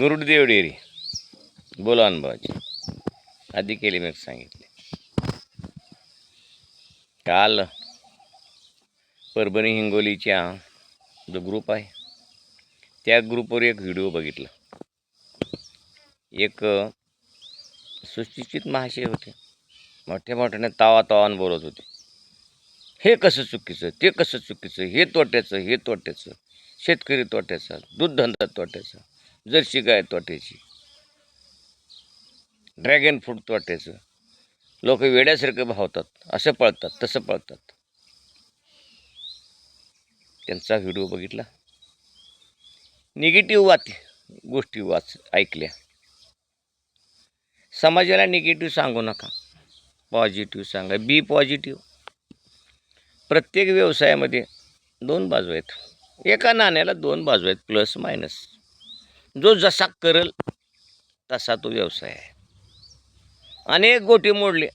गुरुडदेव dairy बोला अनुभवाची आधी केली मी सांगितले. काल परभणी हिंगोलीच्या जो ग्रुप आहे त्या ग्रुपवर एक व्हिडिओ बघितला. एक सुशिक्षित महाशय होते. मोठ्या मोठ्याने तावा तावान बोलत होते. हे कसं चुकीचं? ते कसं चुकीचं? हे तोट्याचं? हे तोट्याचं? शेतकरी तोट्याचा? दूधधंदा तोट्याचा? जर्सी गाय तोट्याची. ड्रॅगन फ्रूट तोट्याचं. लोक वेड्यासारखं भावतात असं पळतात तसं पळतात. त्यांचा व्हिडिओ बघितला? निगेटिव्ह वाच गोष्टी वाच ऐकल्या. समाजाला निगेटिव्ह सांगू नका. पॉझिटिव्ह सांगा. बी पॉझिटिव्ह प्रत्येक व्यवसायामध्ये दोन बाजू आहेत. एका नाण्याला दोन बाजू आहेत प्लस मायनस जो जसा करल तसा तो व्यवसाय आहे. अनेक गोटी मोडले.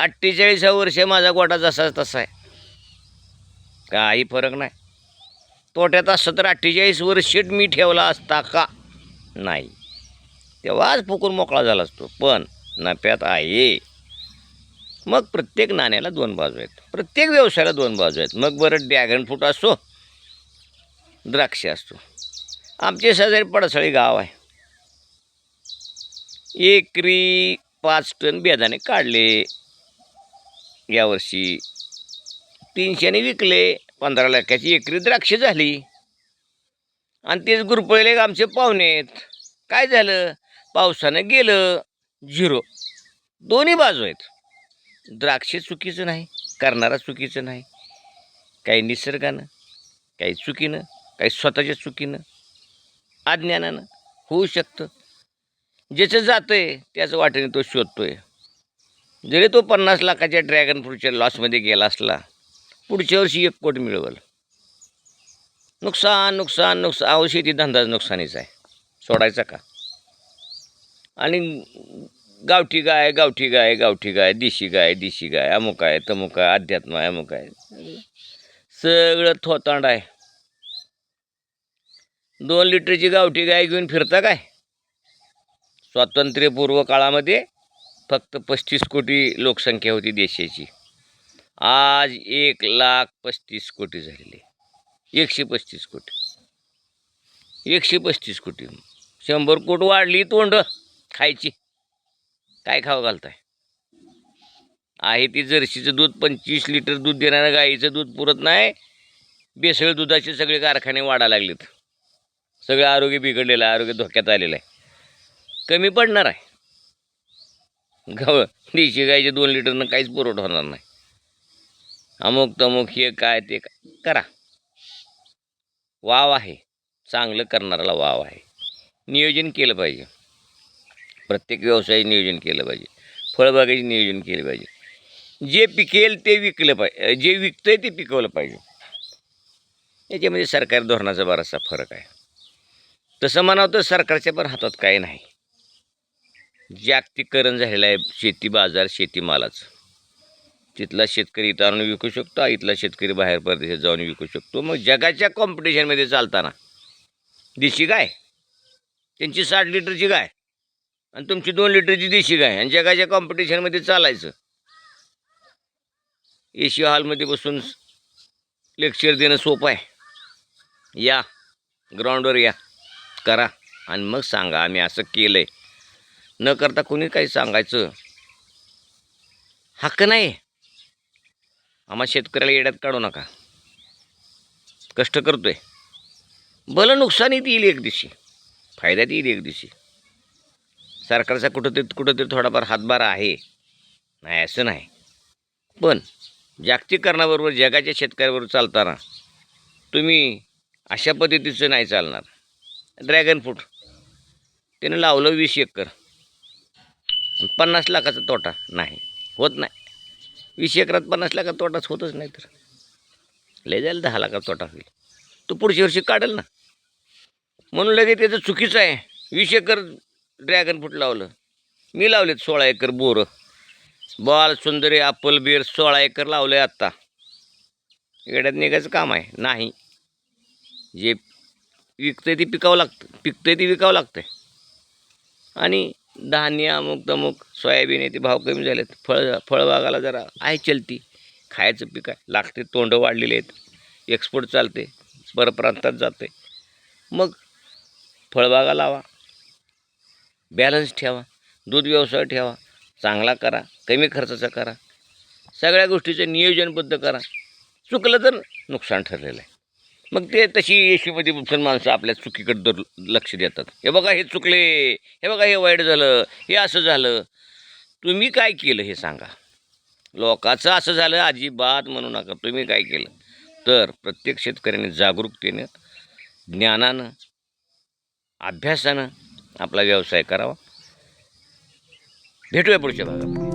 अठ्ठेचाळीसा वर्ष माझा गोटा जसा तसा आहे. काही फरक नाही. तोट्यात असतं तर अठ्ठेचाळीस वर्ष मी ठेवला असता का? नाही. तेव्हाच फुकून मोकळा झाला असतो. पण नफ्यात आहे. मग प्रत्येक नाण्याला दोन बाजू आहेत. प्रत्येक व्यवसायाला दोन बाजू आहेत. मग बरं ड्रॅगन फ्रूट असतो द्राक्ष असतो आमचे शेजारी पडसळी गाव आहे. एकरी पाच टन बेदाणे काढले. यावर्षी तीनशेने विकले पंधरा लाखाची एकरी द्राक्ष झाली. आणि तेच गुरपळले आमचे पाहुणे आहेत. काय झालं? पावसानं गेलं झिरो. दोन्ही बाजू आहेत. द्राक्ष चुकीचं नाही करणारा चुकीचं नाही. काही निसर्गानं काही चुकीनं काही स्वतःच्या चुकीनं अज्ञानानं होऊ शकतं. ज्याचं जातं आहे त्याचं वाटेने तो शोधतोय. जरी तो पन्नास लाखाच्या ड्रॅगन फ्रूटच्या लॉसमध्ये गेला असला पुढच्या वर्षी एक कोट मिळवल. नुकसान नुकसान नुकसान अहो शेती धंदाच नुकसानीचा आहे. सोडायचा का? आणि गावठी गाय गावठी गाय गावठी गाय देशी गाय देशी गाय अमुक आहे तमुक आहे अध्यात्म आहे अमुक आहे. सगळं थोतांड आहे. दोन लिटरची गावठी गाय घेऊन फिरता काय? स्वातंत्र्यपूर्व काळामध्ये फक्त पस्तीस कोटी लोकसंख्या होती देशाची. आज एक लाख पस्तीस कोटी झालेली. एकशे पस्तीस कोटी. एकशे पस्तीस कोटी. शंभर कोट वाढली तोंड खायची. काय खावं घालताय? आहे ती जर्सीचं दूध पंचवीस लिटर दूध देणाऱ्या गाईचं दूध पुरत नाही. बेसळ दुधाचे सगळे कारखाने वाढायला लागलेत. सगळं आरोग्य बिघडलेलं आहे आरोग्य धोक्यात आलेलं आहे. कमी पडणार आहे. गाव देशी गायचे दोन लिटरनं काहीच पुरवठा होणार नाही. अमुक तमुक हे काय ते काय करा. वाव आहे. चांगलं करणाऱ्याला वाव आहे. नियोजन केलं पाहिजे. प्रत्येक व्यवसाय नियोजन केलं पाहिजे. फळबागाचे नियोजन केलं पाहिजे. जे पिकेल ते विकलं पाहिजे. जे विकतं आहे ते पिकवलं पाहिजे. याच्यामध्ये सरकारी धोरणाचा बराचसा फरक आहे. तसं म्हणावं तर सरकारच्या पण हातात काही नाही. जागतिकरण झालेलं आहे शेती बाजार शेतीमालाचं तिथला शेतकरी इथं आणून विकू शकतो इथला शेतकरी बाहेर परदेशात जाऊन विकू शकतो. मग जगाच्या कॉम्पिटिशनमध्ये चालताना देशी गाय त्यांची साठ लिटरची गाय आणि तुमची दोन लिटरची देशी गाय आणि जगाच्या कॉम्पिटिशनमध्ये चालायचं. एशिया हॉलमध्ये बसून लेक्चर देणं सोपं आहे. या ग्राउंडवर या. करा आणि मग सांगा आम्ही असं केलं आहे न करता कोणी काही सांगायचं? हक्क नाही. आम्हाला शेतकऱ्याला येड्यात काढू नका. कष्ट करतोय. भलं नुकसानीत येईल एक दिवशी. फायद्यात येईल एक दिवशी. सरकारचा कुठंतरी कुठंतरी थोडाफार हातभार आहे. नाही असं नाही. पण जागतिकरणाबरोबर जगाच्या शेतकऱ्याबरोबर चालताना तुम्ही अशा पद्धतीचं नाही चालणार. Dragon fruit. त्यानं लावलं वीस एकर. आणि पन्नास लाखाचा तोटा नाही होत नाही. वीस एकरात पन्नास लाखात तोटाच होतच नाही तर. लय जाईल दहा लाखात तोटा होईल. तो पुढच्या वर्षी काढेल ना. म्हणून लगेच त्याचं चुकीचं आहे. वीस एकर ड्रॅगन फ्रूट लावलं. मी लावलेत सोळा एकर बोरं. बाल सुंदरी अप्पल बीर सोळा एकर लावलं आहे आत्ता. इकड्यात निघायचं काम आहे. नाही. जे विकतंय ते पिकावं लागतं. पिकतंय ते विकावं लागतंय. आणि धान्य अमुक तमुक सोयाबीन आहे ते भाव कमी झालेत. फळ फळबागाला जरा आहे चलती. खायचं पीक आहे. लागते तोंड वाढलेले आहेत. एक्सपोर्ट चालते. परप्रांतात जाते मग फळबागा लावा. बॅलन्स ठेवा. दूध व्यवसाय ठेवा. चांगला करा. कमी खर्चाचा करा. सगळ्या गोष्टीचं नियोजनबद्ध करा. चुकलं तर नुकसान ठरलेलं आहे. मग ते तशी येशीमध्ये मुसलमान माणसं आपल्या चुकीकडे दर लक्ष देतात. हे बघा हे चुकले हे बघा हे वाईट झालं हे असं झालं. तुम्ही काय केलं हे सांगा. लोकाचं असं झालं अजिबात म्हणू नका तुम्ही काय केलं? तर प्रत्येक शेतकऱ्याने जागरूकतेनं ज्ञानानं अभ्यासानं आपला व्यवसाय करावा. भेटूया पुढच्या भागामध्ये